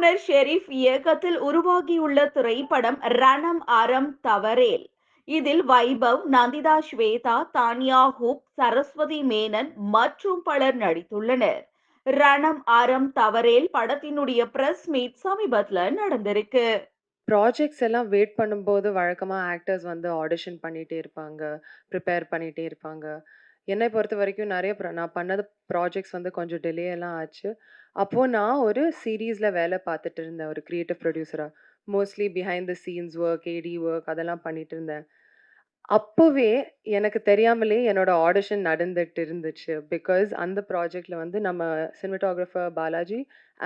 இயக்குனர் ஷெரீப் இயக்கத்தில் உருவாகியுள்ள திரைப்படம் ரணம் அறம் தவறேல் இதில் வைபவ் நந்திதா ஸ்வேதா தானியா ஹூப் சரஸ்வதி மேனன் மற்றும் பலர் நடித்துள்ளனர். ரணம் அறம் தவறேல் படத்தினுடைய பிரஸ் மீட் சமீபத்துல நடந்திருக்கு. ப்ராஜெக்ட்ஸ் எல்லாம் வெயிட் பண்ணும்போது வழக்கமாக ஆக்டர்ஸ் வந்து ஆடிஷன் பண்ணிகிட்டே இருப்பாங்க ப்ரிப்பேர் பண்ணிகிட்டே இருப்பாங்க. என்னை பொறுத்த வரைக்கும் நிறைய ப்ர நான் பண்ணது ப்ராஜெக்ட்ஸ் வந்து கொஞ்சம் டிலே எல்லாம் ஆச்சு. அப்போது நான் ஒரு சீரீஸில் வேலை பார்த்துட்டு இருந்தேன். ஒரு creative ப்ரொடியூசராக mostly behind the scenes work AD work அதெல்லாம் பண்ணிட்டு இருந்தேன். அப்போவே எனக்கு தெரியாமலே என்னோட ஆடிஷன் நடந்துட்டு இருந்துச்சு. பிகாஸ் அந்த ப்ராஜெக்ட்ல வந்து நம்ம சினிமட்டோகிராஃபர் பாலாஜி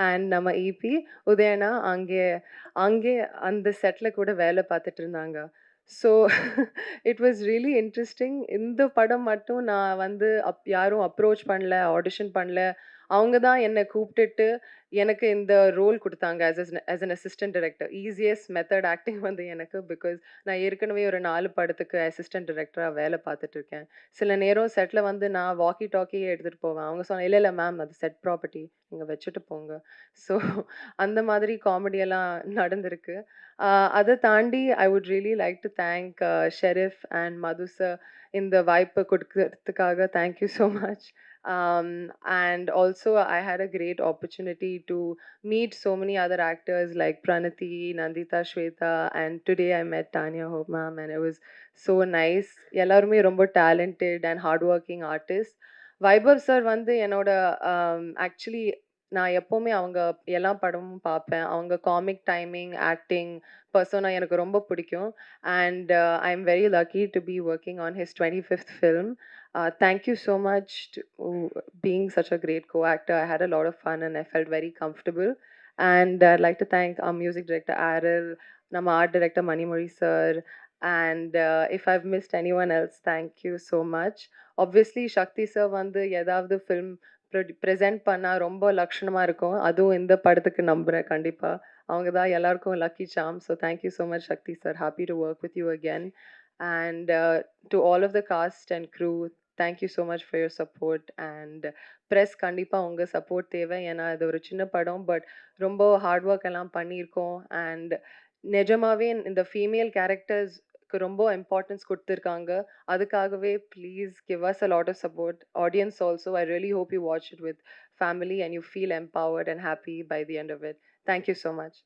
அண்ட் நம்ம இபி உதயனா அங்கே அங்கே அந்த செட்டில் கூட வேலை பார்த்துட்டு இருந்தாங்க. So it was really interesting இந்த படம் மட்டும் நான் வந்து அப் யாரும் அப்ரோச் பண்ணல ஆடிஷன் பண்ணல. அவங்க தான் என்னை கூப்பிட்டுட்டு எனக்கு இந்த ரோல் கொடுத்தாங்க as as an assistant director. Easiest method acting வந்து எனக்கு பிகாஸ் நான் ஏற்கனவே ஒரு நாலு படத்துக்கு அசிஸ்டன்ட் டைரக்டராக வேலை பார்த்துட்டு இருக்கேன். சில நேரம் செட்டில் வந்து நான் வாக்கி டாக்கியே எடுத்துகிட்டு போவேன். அவங்க சொன்ன இல்லை இல்லை மேம் அது செட் ப்ராப்பர்ட்டி நீங்கள் வச்சுட்டு போங்க. ஸோ அந்த மாதிரி காமெடியெல்லாம் நடந்திருக்கு. அதை தாண்டி I would really like to thank Sherif and மதுச இந்த வாய்ப்பை கொடுக்கறதுக்காக thank you so much um, and also I had a great opportunity to meet so many other actors like Pranati, Nandita Shweta, and today I met Tanya Hope ma'am, and it was so nice. எல்லாருமே ரொம்ப talented and hardworking artists. Vaibhav sir வந்து என்னோட actually நான் எப்போவுமே அவங்க எல்லா படமும் பார்ப்பேன். அவங்க காமிக் டைமிங், ஆக்டிங், பர்சோனா எனக்கு ரொம்ப பிடிக்கும். And I am very lucky to be working on his 25th film. Thank you so much to being such a great co-actor. I had a lot of fun and I felt very comfortable. And I like to thank our music director ஆரல், நம்ம art director Manimozhi sir. And if I've missed anyone else thank you so much. Obviously Sakthi sir வந்து ஏதாவது film present பண்ணால் ரொம்ப லக்ஷணமாக இருக்கும். அதுவும் இந்த படத்துக்கு நம்புகிறேன் கண்டிப்பாக அவங்க தான் எல்லாருக்கும் lucky charm so thank you so much Sakthi sir happy to work with you again and to all of the cast and crew thank you so much for your support and press கண்டிப்பாக உங்கள் support தேவை. ஏன்னா இது ஒரு சின்ன படம் but ரொம்ப hard work எல்லாம் பண்ணியிருக்கோம். அண்ட் நிஜமாவே இந்த ஃபீமேல் கேரக்டர்ஸ் கேரக்டர்ஸ்க்கு ரொம்ப இம்பார்ட்டன்ஸ் கொடுத்துருக்காங்க. அதுக்காகவே please give us a lot of support audience also I really hope you watch it with family and you feel empowered and happy by the end of it thank you so much